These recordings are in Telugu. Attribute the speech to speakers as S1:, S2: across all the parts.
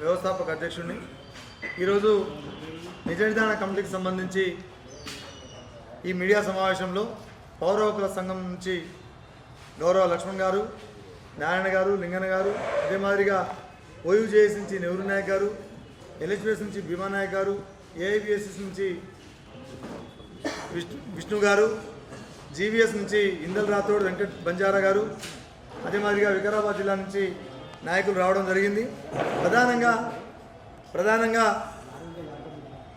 S1: వ్యవస్థాపక అధ్యక్షుడిని. ఈరోజు నిజ నిర్ధారణ కమిటీకి సంబంధించి ఈ మీడియా సమావేశంలో పౌర హక్కుల సంఘం నుంచి గౌరవ లక్ష్మణ్ గారు నారాయణ గారు లింగన్న గారు అదే మాదిరిగా ఓయూజేఎస్ నుంచి నెహ్రూ నాయక్ గారు ఎల్హెచ్పిఎస్ నుంచి భీమా నాయక్ గారు ఏఐబిఎస్ఎస్ నుంచి విష్ణు విష్ణు గారు జీవీఎస్ నుంచి ఇందల్ రాథోడ్ వెంకట్ బంజారా గారు అదే మాదిరిగా వికారాబాద్ జిల్లా నుంచి నాయకులు రావడం జరిగింది. ప్రధానంగా ప్రధానంగా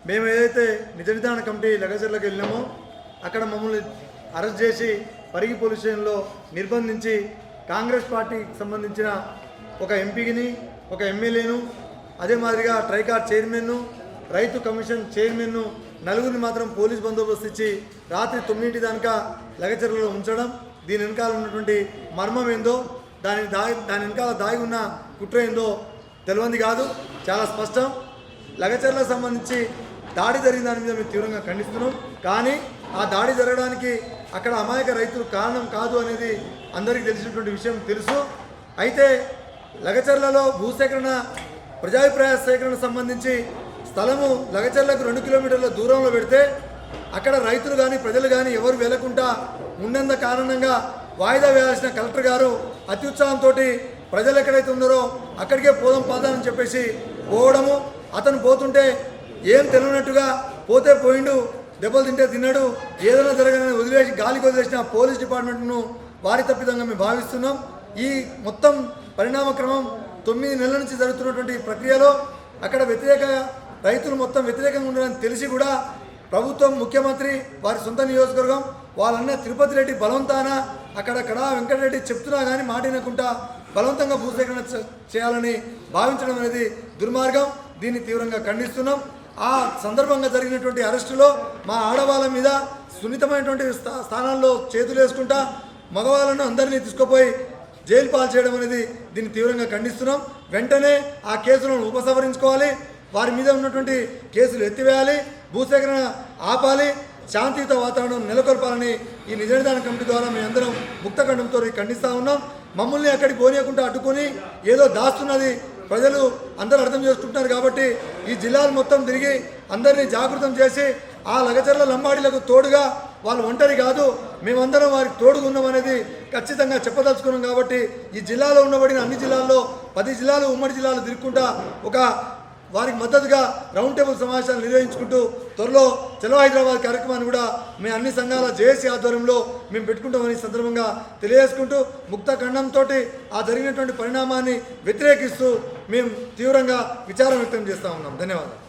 S1: మేము ఏదైతే నిజ నిర్ధారణ కమిటీ లగచర్లకు వెళ్ళినామో అక్కడ మమ్మల్ని అరెస్ట్ చేసి పరిగి పోలీస్ స్టేషన్లో నిర్బంధించి కాంగ్రెస్ పార్టీకి సంబంధించిన ఒక ఎంపీని ఒక ఎమ్మెల్యేను అదే మాదిరిగా ట్రైకార్ చైర్మన్ను రైతు కమిషన్ చైర్మన్ను నలుగురిని మాత్రం పోలీస్ బందోబస్తు ఇచ్చి రాత్రి తొమ్మిదింటి దానిక లగచర్లలో ఉంచడం దీని వెనకాల ఉన్నటువంటి మర్మం ఏందో దాని దాగి దాని వెనకాల దాగి ఉన్న కుట్ర ఏందో తెలియంది కాదు. చాలా స్పష్టం. లగచర్లకు సంబంధించి దాడి జరిగిన దాని మీద మేము తీవ్రంగా ఖండిస్తున్నాం. కానీ ఆ దాడి జరగడానికి అక్కడ అమాయక రైతులు కారణం కాదు అనేది అందరికీ తెలిసినటువంటి విషయం తెలుసు. అయితే లగచర్లలో భూసేకరణ ప్రజాభిప్రాయ సేకరణ సంబంధించి స్థలము లగచర్లకు రెండు కిలోమీటర్ల దూరంలో పెడితే అక్కడ రైతులు కానీ ప్రజలు కానీ ఎవరు వెళ్ళకుండా ఉన్నంత కారణంగా వాయిదా వేయాల్సిన కలెక్టర్ గారు అత్యుత్సాహంతో ప్రజలు ఎక్కడైతే ఉన్నారో అక్కడికే పోదాం పాదాలని చెప్పేసి పోవడము. అతను పోతుంటే ఏం తెలియనట్టుగా పోతే పోయిండు దెబ్బలు తింటే తిన్నాడు. ఏదైనా జరగని వదిలేసి గాలికి వదిలేసిన పోలీస్ డిపార్ట్మెంట్ను వారి తప్పిదంగా మేము భావిస్తున్నాం. ఈ మొత్తం పరిణామ క్రమం తొమ్మిది నెలల నుంచి జరుగుతున్నటువంటి ప్రక్రియలో అక్కడ వ్యతిరేక రైతులు మొత్తం వ్యతిరేకంగా ఉండాలని తెలిసి కూడా ప్రభుత్వం ముఖ్యమంత్రి వారి సొంత నియోజకవర్గం వాళ్ళన్న తిరుపతి రెడ్డి బలవంతాన అక్కడక్కడ వెంకటరెడ్డి చెప్తున్నా కానీ మాటినకుండా బలవంతంగా భూసేకరణ చేయాలని భావించడం అనేది దుర్మార్గం. దీన్ని తీవ్రంగా ఖండిస్తున్నాం. ఆ సందర్భంగా జరిగినటువంటి అరెస్టులో మా ఆడవాళ్ళ మీద సున్నితమైనటువంటి స్థా- స్థానాల్లో చేతులు వేసుకుంటా మగవాళ్ళను అందరినీ తీసుకుపోయి జైలు పాలు చేయడం అనేది దీన్ని తీవ్రంగా ఖండిస్తున్నాం. వెంటనే ఆ కేసులను ఉపసంహరించుకోవాలి. వారి మీద ఉన్నటువంటి కేసులు ఎత్తివేయాలి. భూసేకరణ ఆపాలి. శాంతియుత వాతావరణం నెలకొల్పాలని ఈ నిజనిదాన కమిటీ ద్వారా మేమందరం ముక్తఖండంతో ఖండిస్తూ ఉన్నాం. మమ్మల్ని అక్కడికి పోనీయకుండా అడ్డుకొని ఏదో దాస్తున్నది ప్రజలు అందరూ అర్థం చేసుకుంటున్నారు కాబట్టి ఈ జిల్లాలు మొత్తం తిరిగి అందరినీ జాగృతం చేసి ఆ లగచర్ల లంబాడీలకు తోడుగా వాళ్ళు ఒంటరి కాదు మేమందరం వారికి తోడుగా ఉన్నాం అనేది ఖచ్చితంగా చెప్పదలుచుకున్నాం కాబట్టి ఈ జిల్లాలో ఉండబడిన అన్ని జిల్లాల్లో పది జిల్లాలు ఉమ్మడి జిల్లాలు తిరుగుకుంటా ఒక వారికి మద్దతుగా రౌండ్ టేబుల్ సమావేశాలు నిర్వహించుకుంటూ త్వరలో చలో హైదరాబాద్ కార్యక్రమాన్ని కూడా మేము అన్ని సంఘాల జేఏసీ ఆధ్వర్యంలో మేము పెట్టుకుంటామని సందర్భంగా తెలియజేసుకుంటూ ముక్త ఖండంతో ఆ జరిగినటువంటి పరిణామాన్ని వ్యతిరేకిస్తూ మేము తీవ్రంగా విచారం వ్యక్తం చేస్తూ ఉన్నాం. ధన్యవాదాలు.